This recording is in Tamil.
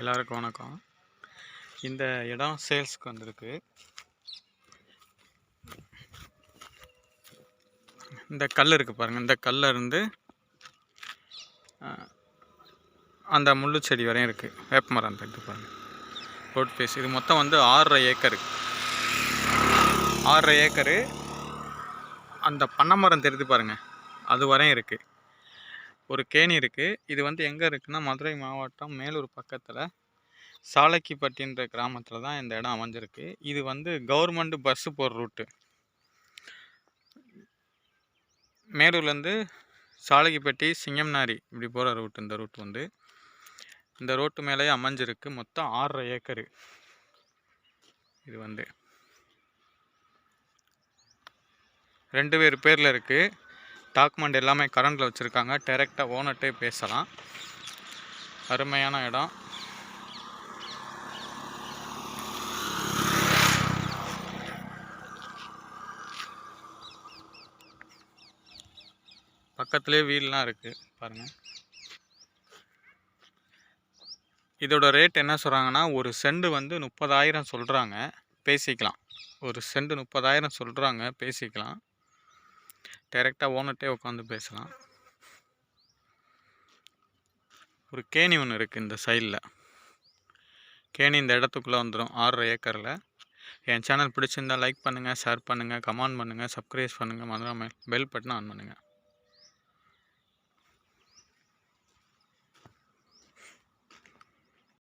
எல்லாருக்கும் வணக்கம். இந்த இடம் சேல்ஸ்க்கு வந்திருக்கு. இந்த கல் இருக்குது பாருங்கள் இந்த கல்லிருந்து அந்த முள்ளு செடி வரையும் இருக்குது வேப்ப மரம் தெரிஞ்சு பாருங்கள் ரோட் பேஸ் இது மொத்தம் வந்து ஆறரை ஏக்கரு. ஆறரை ஏக்கரு. அந்த பனைமரம் தெரியுது பாருங்கள் அது வரையும் இருக்குது ஒரு கேணி இருக்குது இது வந்து எங்கே இருக்குன்னா மதுரை மாவட்டம் மேலூர் பக்கத்தில். சாலைக்கிப்பட்டின்ற கிராமத்தில் தான் இந்த இடம் அமைஞ்சிருக்கு. இது வந்து கவர்மெண்ட் பஸ்ஸு போகிற ரூட்டு. மேலூர்லேருந்து சாலைக்கிப்பட்டி சிங்கம்னாரி இப்படி போகிற ரூட் இந்த ரூட் வந்து. இந்த ரோட்டு மேலேயே அமைஞ்சிருக்கு. மொத்தம் ஆறரை ஏக்கரு. இது வந்து. ரெண்டு பேர் பேரில் இருக்குது டாக்குமெண்ட் எல்லாமே கரண்டில் வச்சுருக்காங்க. டைரெக்டாக ஓனர்ட்டே பேசலாம். அருமையான இடம். பக்கத்துலேயே வீல்லாம் இருக்குது பாருங்கள் இதோட ரேட் என்ன சொல்கிறாங்கன்னா ஒரு செண்டு வந்து முப்பதாயிரம் சொல்கிறாங்க பேசிக்கலாம். ஒரு செண்டு முப்பதாயிரம் சொல்கிறாங்க பேசிக்கலாம். டைரெக்டாக ஓனர்ட்டே உட்காந்து பேசலாம். ஒரு கேணி ஒன்று இருக்குது இந்த சைடில் கேணி இந்த இடத்துக்குள்ளே வந்துடும் ஆறரை ஏக்கரில். என் சேனல் பிடிச்சிருந்தா லைக் பண்ணுங்கள் ஷேர் பண்ணுங்கள் கமெண்ட் பண்ணுங்கள் சப்ஸ்கிரைப் பண்ணுங்கள் மறக்காமல் பெல் பட்டனை ஆன் பண்ணுங்கள்